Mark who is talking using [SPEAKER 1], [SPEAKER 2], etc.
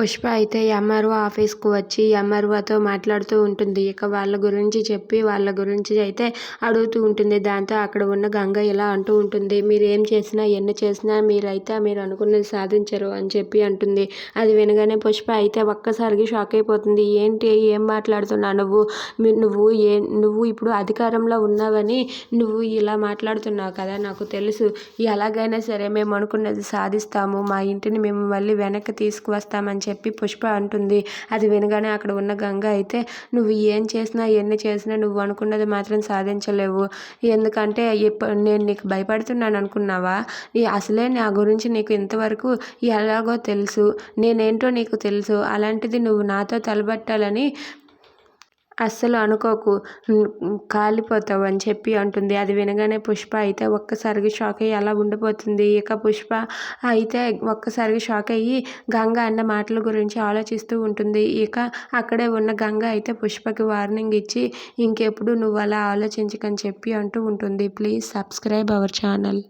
[SPEAKER 1] పుష్ప అయితే ఎంఆర్ఓ ఆఫీస్కు వచ్చి ఎంఆర్ఓతో మాట్లాడుతూ ఉంటుంది. ఇక వాళ్ళ గురించి చెప్పి వాళ్ళ గురించి అయితే అడుగుతూ ఉంటుంది. దాంతో అక్కడ ఉన్న గంగ ఇలా అంటూ ఉంటుంది. మీరు ఏం చేసినా ఎన్ని చేసినా మీరైతే మీరు అనుకున్నది సాధించరు అని చెప్పి అంటుంది. అది వినగానే పుష్ప అయితే ఒక్కసారికి షాక్ అయిపోతుంది. ఏంటి? ఏం మాట్లాడుతున్నావు నువ్వు? నువ్వు ఏ నువ్వు ఇప్పుడు అధికారంలో ఉన్నావని నువ్వు ఇలా మాట్లాడుతున్నావు కదా? నాకు తెలుసు. ఎలాగైనా సరే మేము అనుకున్నది సాధిస్తాము. మా ఇంటిని మేము మళ్ళీ వెనక్కి తీసుకువస్తామని చెప్పి పుష్ప అంటుంది. అది వినగానే అక్కడ ఉన్న గంగ అయితే నువ్వు ఏం చేసినా ఎన్ని చేసినా నువ్వు అనుకున్నది మాత్రం సాధించలేవు. ఎందుకంటే ఇప్ప నేను నీకు భయపడుతున్నాను అనుకున్నావా? ఈ అసలే నా గురించి నీకు ఇంతవరకు ఎలాగో తెలుసు. నేనేంటో నీకు తెలుసు. అలాంటిది నువ్వు నాతో తలబట్టాలని అస్సలు అనుకోకు. కాలిపోతావు అని చెప్పి అంటుంది. అది వినగానే పుష్ప అయితే ఒక్కసారిగా షాక్ అయ్యి అలా ఉండిపోతుంది. ఇక పుష్ప అయితే ఒక్కసారిగా షాక్ అయ్యి గంగ అన్న మాటల గురించి ఆలోచిస్తూ ఉంటుంది. ఇక అక్కడే ఉన్న గంగ అయితే పుష్పకి వార్నింగ్ ఇచ్చి ఇంకెప్పుడు నువ్వు అలా ఆలోచించకని చెప్పి అంటూ ఉంటుంది. Please subscribe our channel.